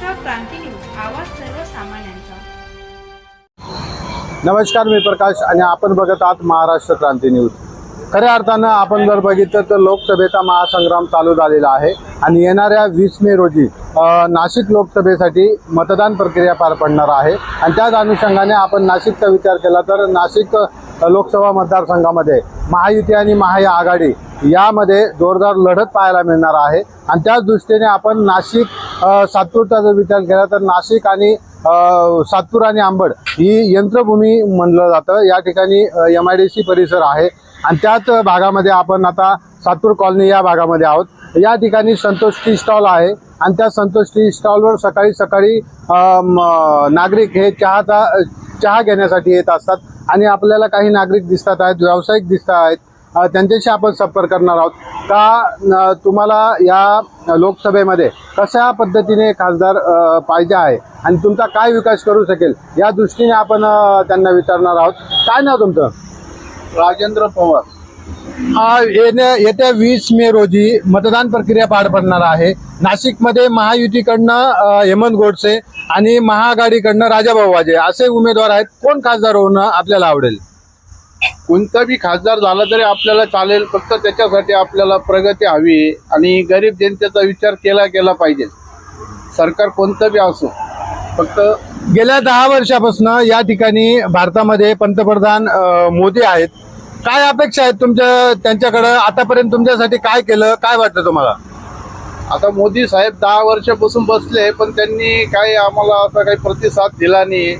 Maharashtra Kranti news आवाज सर्वसामान्यांचा. नमस्कार मी प्रकाश आणि आपण बघत आहात महाराष्ट्र क्रांती न्यूज. खऱ्या अर्थानं आपण जर बघितलं तर लोकसभेचा महासंग्राम चालू झालेला आहे आणि येणाऱ्या वीस मे रोजी नाशिक लोकसभेसाठी मतदान प्रक्रिया पार पडणार आहे. आणि त्याच अनुषंगाने आपण नाशिकचा विचार केला तर नाशिक लोकसभा मतदारसंघामध्ये महायुती आणि महाआघाडी यामध्ये जोरदार लढत पाहायला मिळणार आहे. आणि त्याच दृष्टीने आपण नाशिक सातपूरचा जर विचार केला तर नाशिक आणि सातपूर आणि आंबड ही यंत्रभूमी म्हणलं जातं. या ठिकाणी एम आय डी सी परिसर आहे. आणि त्याच भागामध्ये आपण आता सातूर कॉलनी या भागामध्ये आहोत. या ठिकाणी संतोष टी स्टॉल आहे आणि त्या संतोष टी स्टॉलवर सकाळी सकाळी नागरिक हे चहाचा चहा घेण्यासाठी येत असतात आणि आपल्याला काही नागरिक दिसतात आहेत व्यावसायिक दिसत आहेत. त्यांच्याशी आपण संपर्क करणार आहोत. का तुम्हाला या लोकसभेमध्ये कशा पद्धतीने खासदार पाहिजे आहे आणि तुमचा काय विकास करू शकेल या दृष्टीने आपण त्यांना विचारणार आहोत. काय नाव तुमचं? राजेंद्र पवार. आ, येण्या येत्या वीस मे रोजी मतदान प्रक्रिया पार पडणार आहे. नाशिकमध्ये महायुतीकडनं हेमंत गोडसे आणि महाआघाडीकडनं राजाभाऊ वाजे असे उमेदवार आहेत. कोण खासदार होणं आपल्याला आवडेल? कोणता बी खासदार झाला तरी आपल्याला चालेल. फक्त त्याच्यासाठी आपल्याला प्रगती हवी आणि गरीब जनतेचा विचार केला गेला पाहिजे. सरकार कोणतं बी असो फक्त गेल्या दहा वर्षापासून या ठिकाणी भारतामध्ये पंतप्रधान मोदी आहेत. काय अपेक्षा आहेत तुमच्या त्यांच्याकडं? आतापर्यंत तुमच्यासाठी काय केलं? काय वाटतं तुम्हाला? आता मोदी साहेब दहा वर्षापासून बसले पण त्यांनी काही आम्हाला असा काही प्रतिसाद दिला नाही.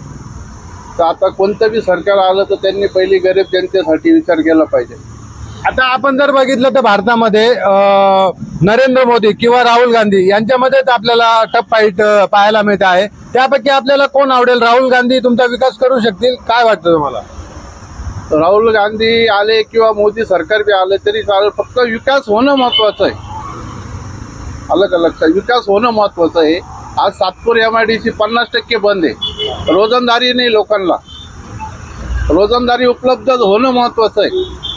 तर आता कोणतं बी सरकार आलं तर त्यांनी पहिली गरीब जनतेसाठी विचार केला पाहिजे. आता आपण जर बघितलं तर भारतामध्ये नरेंद्र मोदी किंवा राहुल गांधी यांच्यामध्येच आपल्याला टप फाईट पाहायला मिळते आहे. त्यापैकी आपल्याला कोण आवडेल? राहुल गांधी तुमचा विकास करू शकतील? काय वाटतं तुम्हाला? राहुल गांधी आले किंवा मोदी सरकार बी आले तरी चालेल फक्त विकास होणं महत्वाचं आहे. अलग अलग विकास होणं महत्वाचं आहे. आज Satpur M I D C पन्नास टक्के बंद आहे. रोजंदारी नाही लोकांना रोजंदारी उपलब्ध होणं महत्वाचं आहे.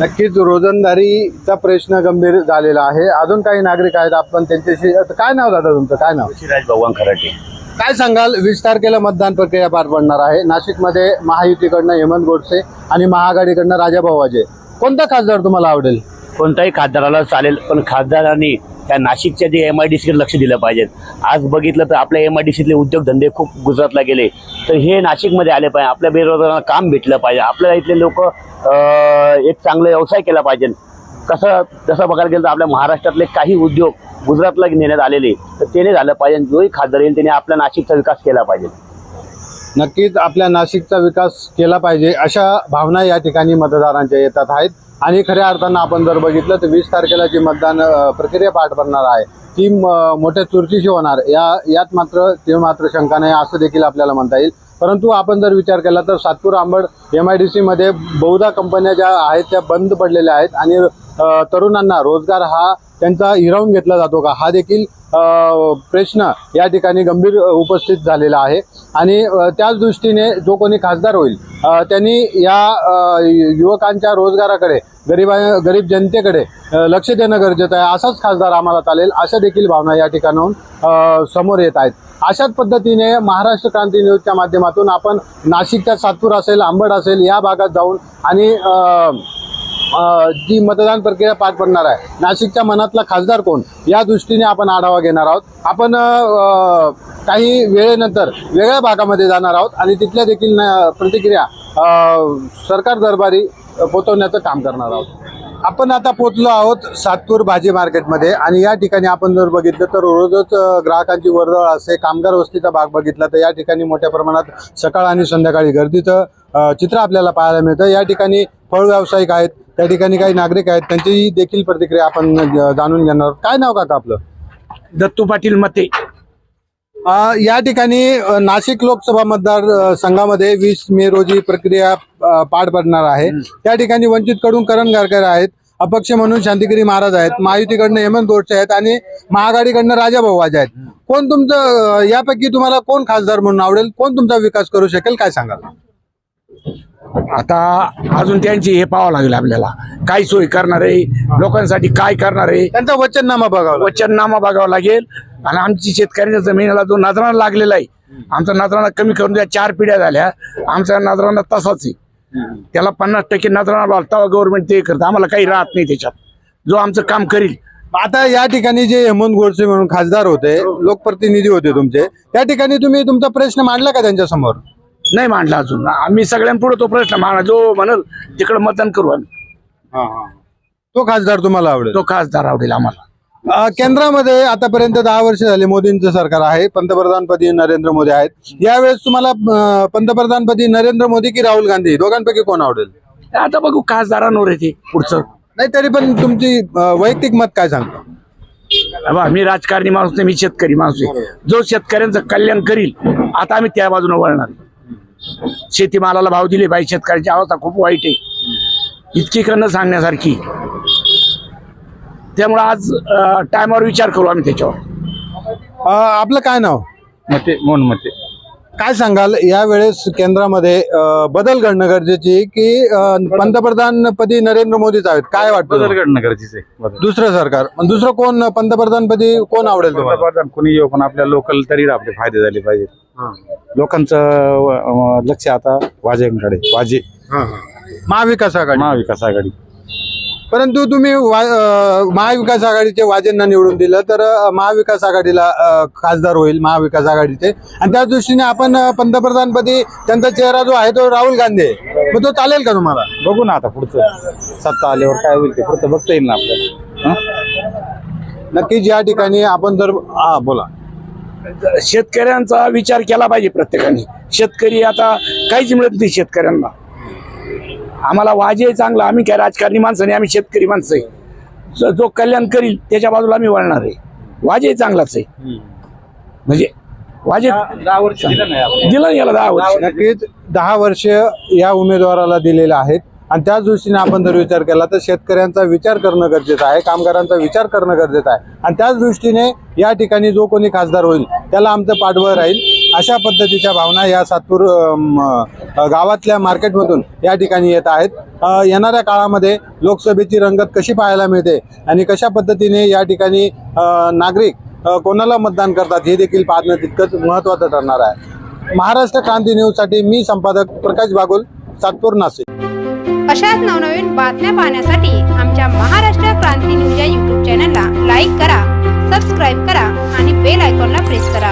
नक्कीच रोजंदारीचा प्रश्न गंभीर झालेला आहे. अजून काही नागरिक आहेत आपण त्यांच्याशी आता काय नाव दादा तुमचं? काय नाव? शिराज भगवान खराटे. काय सांगाल? वीस तारखेला मतदान प्रक्रिया पार पडणार आहे. नाशिकमध्ये महायुतीकडनं हेमंत गोडसे आणि महाआघाडीकडनं राजाभाऊ वाजे. कोणता खासदार तुम्हाला आवडेल? कोणत्याही खासदाराला चालेल पण खासदारांनी त्या नाशिकच्या जे एम आय डी सीकडे लक्ष दिलं पाहिजे. आज बघितलं तर आपल्या एम आय डी सीतले उद्योगधंदे खूप गुजरातला गेले. तर हे नाशिकमध्ये आले पाहिजे. आपल्या बेरोजगारांना काम भेटलं पाहिजे. आपल्या इथले लोक एक चांगला व्यवसाय केला पाहिजे. कसं जसं बघायला गेलं तर आपल्या महाराष्ट्रातले काही उद्योग गुजरातला नेण्यात आलेले. तर त्याने झालं पाहिजे. जोही खासदार येईल त्याने आपल्या नाशिकचा विकास केला पाहिजे. नक्कीच आपल्या नाशिकचा विकास केला पाहिजे अशा भावना या ठिकाणी मतदारांच्या येतात आहेत. आणि खऱ्या अर्थानं आपण जर बघितलं तर वीस तारखेला जी मतदान प्रक्रिया पाठ पडणार आहे ती मोठ्या चुरशीशी होणार. या यात मात्र ते मात्र शंका नाही असं देखील आपल्याला म्हणता येईल. परंतु आपण जर विचार केला तर Satpur Ambad M I D सीमध्ये बहुधा कंपन्या ज्या आहेत त्या बंद पडलेल्या आहेत आणि तरुणांना रोजगार हा त्यांचा हिरावून घेतला जातो का? हा देखील प्रश्न या ठिकाणी गंभीर उपस्थित झालेला आहे. आणि त्याच दृष्टीने जो कोणी खासदार होईल त्यांनी या युवकांच्या रोजगाराकडे गरीब गरीब जनतेकडे लक्ष देणं गरजेचं आहे. असाच खासदार आम्हाला चालेल अशा देखील भावना या ठिकाणाहून समोर येत आहेत. अशाच पद्धतीने महाराष्ट्र क्रांती न्यूजच्या माध्यमातून आपण नाशिकच्या सातपूर असेल आंबड असेल या भागात जाऊन आणि जी मतदान प्रक्रिया पार पडणार आहे नाशिकच्या मनातला खासदार कोण? या दृष्टीने आपण आढावा घेणार आहोत. आपण काही वेळेनंतर वेगळ्या भागामध्ये जाणार आहोत आणि तिथल्या देखील न- प्रतिक्रिया सरकार दरबारी पोचवण्याचं काम करणार आहोत. आपण आता पोचलो आहोत सातपूर भाजी मार्केटमध्ये आणि या ठिकाणी आपण जर बघितलं तर रोजच ग्राहकांची वर्दळ असते कामगार वस्तीचा भाग बघितला तर या ठिकाणी मोठ्या प्रमाणात सकाळ आणि संध्याकाळी गर्दीचं चित्र आपल्याला पाहायला मिळतं. या ठिकाणी फळ व्यावसायिक आहेत त्या ठिकाणी काही नागरिक आहेत त्यांची देखील प्रतिक्रिया आपण जाणून घेणार काय नाव काका आपलं? दत्तू पाटील मते. या ठिकाणी नाशिक लोकसभा मतदार संघामध्ये वीस मे रोजी प्रक्रिया पार पडणार आहे. त्या ठिकाणी वंचित कडून करण गारकर आहेत अपक्ष म्हणून शांतिगिरी महाराज आहेत महायुतीकडनं हेमंत गोडसे आहेत आणि महाआघाडीकडनं राजाभाऊ वाजे आहेत. कोण तुमचं यापैकी तुम्हाला कोण खासदार म्हणून आवडेल? कोण तुमचा विकास करू शकेल? काय सांगाल? आता अजून त्यांची हे पाहावं लागेल आपल्याला. काय सोय करणार आहे लोकांसाठी काय करणार आहे त्यांचा वचननामा बघावं. वचननामा बघावं लागेल. आणि आमची शेतकऱ्यांच्या जमिनीला जो नजराणा लागलेला आहे आमचा नजराणा कमी करून द्या चार पिढ्या झाल्या आमचा नजराणा तसाच आहे. त्याला पन्नास टक्के नजराणा लावला तेव्हा गव्हर्नमेंट ते करतं. आम्हाला काही राहत नाही त्याच्यात. जो आमचं काम करील. आता या ठिकाणी जे हेमंत गोडसे म्हणून खासदार होते लोकप्रतिनिधी होते तुमचे त्या ठिकाणी तुम्ही तुमचा प्रश्न मांडला का त्यांच्यासमोर नाही मांडला अजून. आम्ही सगळ्यांपुढे तो प्रश्न मांडला. जो म्हणल तिकडे मतदान करू आम्ही. तो खासदार तुम्हाला आवडेल. तो खासदार आवडेल आम्हाला. केंद्रामध्ये आतापर्यंत दहा वर्ष झाले मोदींचं सरकार आहे. पंतप्रधानपदी नरेंद्र मोदी आहेत. यावेळेस तुम्हाला पंतप्रधानपदी नरेंद्र मोदी की राहुल गांधी? दोघांपैकी कोण आवडेल? आता बघू खासदारांवर येते पुढचं. नाही तरी पण तुमची वैयक्तिक मत काय सांगतो? मी राजकारणी माणूस नाही मी शेतकरी माणूस आहे. जो शेतकऱ्यांचं कल्याण करील आता आम्ही त्या बाजूने वळणार. शेतीमालाला भाव दिले पाहिजे शेतकऱ्याची अवस्था खूप वाईट आहे. इतकी करणं सांगण्यासारखी. त्यामुळे आज टायमावर विचार करू आम्ही त्याच्यावर. अ, आपलं काय नाव? मते मोहन मते. काय सांगाल? यावेळेस केंद्रामध्ये अ, बदल घडणं गरजेची की अ, पंतप्रधानपदी नरेंद्र मोदीच आहेत? काय बदल वाटतं घडणं गरजेचं आहे बदल. दुसरं सरकार. दुसरं कोण पंतप्रधानपदी कोण आवडेल तुम्हाला? पंतप्रधान कोणी येऊ पण आपल्या लोकल तरी आपले फायदे झाले पाहिजेत. लोकांचं अं, लक्ष आता वाजेंकडे वाजे. महाविकास आघाडी. महाविकास आघाडी. परंतु तुम्ही महाविकास आघाडीचे वाजेंना निवडून दिलं तर महाविकास आघाडीला खासदार होईल महाविकास आघाडीचे. आणि त्या दृष्टीने आपण पंतप्रधानपदी त्यांचा चेहरा जो आहे तो राहुल गांधी आहे. मग तो चालेल का तुम्हाला? बघू ना आता पुढचं. सत्ता आल्यावर काय होईल ते पुढचं बघता येईल ना आपल्याला? नक्कीच या ठिकाणी आपण जर हा बोला. शेतकऱ्यांचा विचार केला पाहिजे प्रत्येकाने. शेतकरी आता काहीच मिळत नाही शेतकऱ्यांना. आम्हाला वाजे चांगला. आम्ही काय राजकारणी माणसं नाही आम्ही शेतकरी माणसं आहे. जो- जो कल्याण करील त्याच्या बाजूला आम्ही वळणार आहे. वाजे चांगलाच आहे. म्हणजे वाजे दहा वर्ष दिलं नाही आपण. दिलं ना याला दहा वर्ष. नक्कीच दहा वर्ष या उमेदवाराला दिलेले आहेत. आणि त्याच दृष्टीने आपण जर विचार केला तर शेतकऱ्यांचा विचार करणं गरजेचं आहे कामगारांचा विचार करणं गरजेचं आहे. आणि त्याच दृष्टीने या ठिकाणी जो कोणी खासदार होईल त्याला आमचं पाठबळ राहील. अशा पद्धतीच्या भावना या सातपूर अम, गावातल्या मार्केटमधून या ठिकाणी येत आहेत. येणाऱ्या काळामध्ये लोकसभेची रंगत कशी पाहायला मिळते आणि कशा पद्धतीने या ठिकाणी नागरिक कोणाला मतदान करतात हे देखील पाहणं तितकंच महत्त्वाचं ठरणार आहे. महाराष्ट्र क्रांती न्यूजसाठी मी संपादक प्रकाश बागुल सातपूर नाशिक. अशाच नवनवीन बातम्या पाहण्यासाठी आमच्या महाराष्ट्र क्रांती न्यूज या यूट्यूब चॅनलला लाईक करा सबस्क्राईब करा आणि बेल आयकॉनला प्रेस करा.